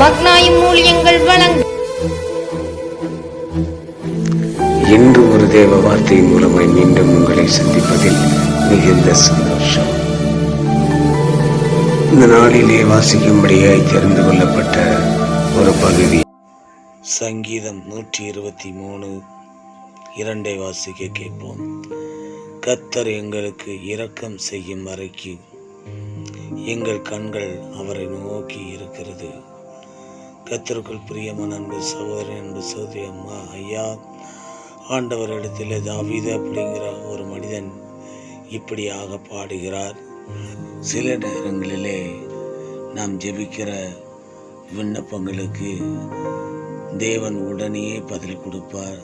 மக்னாயும் வழங்கும் இன்று ஒரு தேவ வார்த்தை மூலமாய் மீண்டும் உங்களை சந்திப்பதில் மிகுந்த சந்தோஷம். இந்த நாளிலே வாசிக்கும்படியாய் தெரிந்து கொள்ளப்பட்ட ஒரு பகுதி. சங்கீதம் நூற்றி இருபத்தி மூணு. இரண்டை வாசிக்க கேட்போம். கத்தர் எங்களுக்கு இரக்கம் செய்யும் வரைக்கு எங்கள் கண்கள் அவரை நோக்கி இருக்கிறது. கத்தருக்குள் பிரியமான அன்பு சகோதரன் அன்பு சகோதரி அம்மா ஐயா. ஆண்டவர் இடத்துல தாவித அப்படிங்கிற ஒரு மனிதன் இப்படியாக பாடுகிறார். சில நேரங்களிலே நாம் ஜெபிக்கிற விண்ணப்பங்களுக்கு தேவன் உடனேயே பதில் கொடுப்பார்.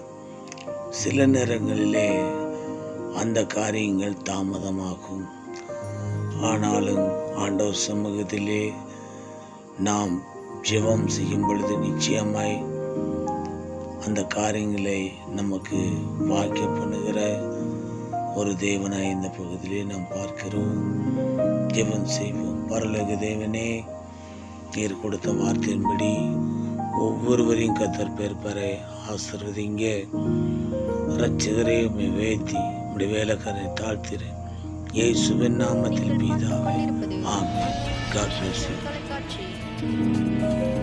சில நேரங்களிலே அந்த காரியங்கள் தாமதமாகும். ஆனாலும் ஆண்டவர் சமூகத்திலே நாம் ஜெபம் செய்யும் பொழுது நிச்சயமாய் அந்த காரியங்களை நமக்கு வாக்கிய பண்ணுகிற ஒரு தேவனாய் இந்த பகுதியிலே நாம் பார்க்கிறோம். ஜெபம் செய்வோம். பரலோக தேவனே நீர் கொடுத்த வார்த்தையின்படி ஒவ்வொருவரையும் கத்தர் பேர் ஆசிர்வதிங்க. ரட்சகரே வேத்தி உடைய வேலைக்காரரை தாழ்த்திறேன் இயேசுவின் நாமத்தில் பீதாவே. ஆமே காட் பிளஸ் யூ Música